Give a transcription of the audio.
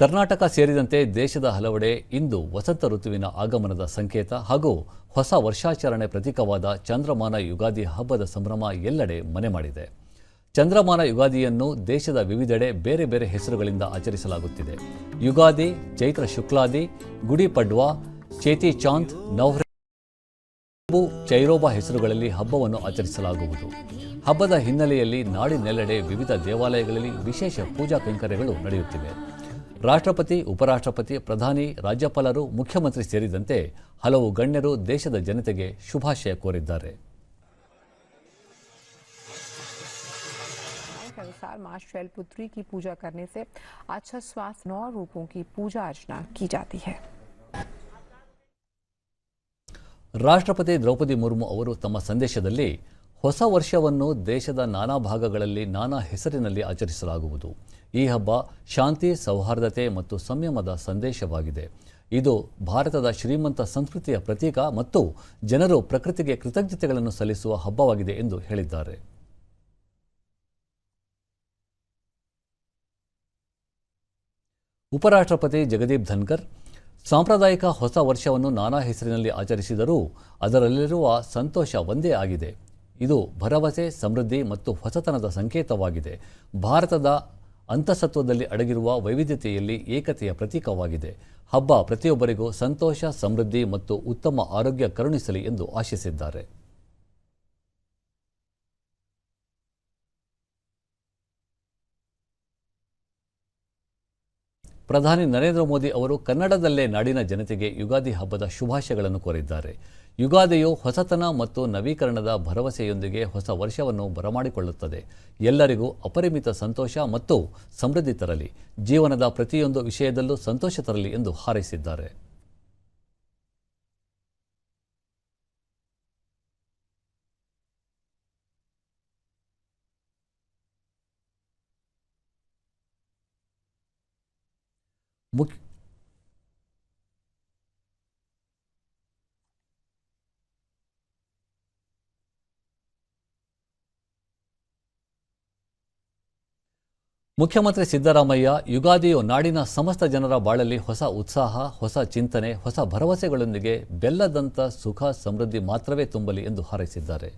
ಕರ್ನಾಟಕ ಸೇರಿದಂತೆ ದೇಶದ ಹಲವೆಡೆ ಇಂದು ವಸಂತ ಋತುವಿನ ಆಗಮನದ ಸಂಕೇತ ಹಾಗೂ ಹೊಸ ವರ್ಷಾಚರಣೆ ಪ್ರತೀಕವಾದ ಚಂದ್ರಮಾನ ಯುಗಾದಿ ಹಬ್ಬದ ಸಂಭ್ರಮ ಎಲ್ಲೆಡೆ ಮನೆ ಮಾಡಿದೆ. ಚಂದ್ರಮಾನ ಯುಗಾದಿಯನ್ನು ದೇಶದ ವಿವಿಧೆಡೆ ಬೇರೆ ಬೇರೆ ಹೆಸರುಗಳಿಂದ ಆಚರಿಸಲಾಗುತ್ತಿದೆ. ಯುಗಾದಿ, ಚೈತ್ರ ಶುಕ್ಲಾದಿ, ಗುಡಿ ಪಡ್ವಾ, ಚೇತಿ ಚಾಂದ್ ನವ್ರೆ ಚೈರೋಬ ಹೆಸರುಗಳಲ್ಲಿ ಹಬ್ಬವನ್ನು ಆಚರಿಸಲಾಗುವುದು. ಹಬ್ಬದ ಹಿನ್ನೆಲೆಯಲ್ಲಿ ನಾಡಿನೆಲ್ಲೆಡೆ ವಿವಿಧ ದೇವಾಲಯಗಳಲ್ಲಿ ವಿಶೇಷ ಪೂಜಾ ಕೈಂಕರ್ಯಗಳು ನಡೆಯುತ್ತಿವೆ. ರಾಷ್ಟ್ರಪತಿ ಉಪರಾಷ್ಟ್ರಪತಿ ಪ್ರಧಾನಿ ರಾಜ್ಯಪಾಲರು ಮುಖ್ಯಮಂತ್ರಿ ಸೇರಿದಂತೆ ಹಲವು ಗಣ್ಯರು ದೇಶದ ಜನತೆಗೆ ಶುಭಾಶಯ ಕೋರಿದ್ದಾರೆ के अनुसार मां शैलपुत्री की पूजा करने से अच्छा स्वास्थ्य नौ रूपों की पूजा अर्चना की जाती है ರಾಷ್ಟ್ರಪತಿ ದ್ರೌಪದಿ ಮುರ್ಮು ಅವರು ತಮ್ಮ ಸಂದೇಶದಲ್ಲಿ ಹೊಸ ವರ್ಷವನ್ನು ದೇಶದ ನಾನಾ ಭಾಗಗಳಲ್ಲಿ ನಾನಾ ಹೆಸರಿನಲ್ಲಿ ಆಚರಿಸಲಾಗುವುದು. ಈ ಹಬ್ಬ ಶಾಂತಿ, ಸೌಹಾರ್ದತೆ ಮತ್ತು ಸಂಯಮದ ಸಂದೇಶವಾಗಿದೆ. ಇದು ಭಾರತದ ಶ್ರೀಮಂತ ಸಂಸ್ಕೃತಿಯ ಪ್ರತೀಕ ಮತ್ತು ಜನರು ಪ್ರಕೃತಿಗೆ ಕೃತಜ್ಞತೆಗಳನ್ನು ಸಲ್ಲಿಸುವ ಹಬ್ಬವಾಗಿದೆ ಎಂದು ಹೇಳಿದ್ದಾರೆ. ಉಪರಾಷ್ಟ್ರಪತಿ ಜಗದೀಪ್ ಧನ್ಕರ್, ಸಾಂಪ್ರದಾಯಿಕ ಹೊಸ ವರ್ಷವನ್ನು ನಾನಾ ಹೆಸರಿನಲ್ಲಿ ಆಚರಿಸಿದರೂ ಅದರಲ್ಲಿರುವ ಸಂತೋಷ ಒಂದೇ ಆಗಿದೆ. ಇದು ಭರವಸೆ, ಸಮೃದ್ಧಿ ಮತ್ತು ಹೊಸತನದ ಸಂಕೇತವಾಗಿದೆ. ಭಾರತದ ಅಂತಸತ್ವದಲ್ಲಿ ಅಡಗಿರುವ ವೈವಿಧ್ಯತೆಯಲ್ಲಿ ಏಕತೆಯ ಪ್ರತೀಕವಾಗಿದೆ. ಹಬ್ಬ ಪ್ರತಿಯೊಬ್ಬರಿಗೂ ಸಂತೋಷ, ಸಮೃದ್ಧಿ ಮತ್ತು ಉತ್ತಮ ಆರೋಗ್ಯ ಕರುಣಿಸಲಿ ಎಂದು ಆಶಿಸಿದ್ದಾರೆ. ಪ್ರಧಾನಿ ನರೇಂದ್ರ ಮೋದಿ ಅವರು ಕನ್ನಡದಲ್ಲೇ ನಾಡಿನ ಜನತೆಗೆ ಯುಗಾದಿ ಹಬ್ಬದ ಶುಭಾಶಯಗಳನ್ನು ಕೋರಿದ್ದಾರೆ. ಯುಗಾದಿಯು ಹೊಸತನ ಮತ್ತು ನವೀಕರಣದ ಭರವಸೆಯೊಂದಿಗೆ ಹೊಸ ವರ್ಷವನ್ನು ಬರಮಾಡಿಕೊಳ್ಳುತ್ತದೆ. ಎಲ್ಲರಿಗೂ ಅಪರಿಮಿತ ಸಂತೋಷ ಮತ್ತು ಸಮೃದ್ಧಿ ತರಲಿ. ಜೀವನದ ಪ್ರತಿಯೊಂದು ವಿಷಯದಲ್ಲೂ ಸಂತೋಷ ತರಲಿ ಎಂದು ಹಾರೈಸಿದ್ದಾರೆ. ಮುಖ್ಯ ಮುಖ್ಯಮಂತ್ರಿ ಸಿದ್ದರಾಮಯ್ಯ ಯುಗಾದಿಯು ನಾಡಿನ ಸಮಸ್ತ ಜನರ ಬಾಳಲ್ಲಿ ಹೊಸ ಉತ್ಸಾಹ, ಹೊಸ ಚಿಂತನೆ, ಹೊಸ ಭರವಸೆಗಳೊಂದಿಗೆ ಬೆಲ್ಲದಂತ ಸುಖ, ಸಮೃದ್ಧಿ ಮಾತ್ರವೇ ತುಂಬಲಿ ಎಂದು ಹಾರೈಸಿದ್ದಾರೆ.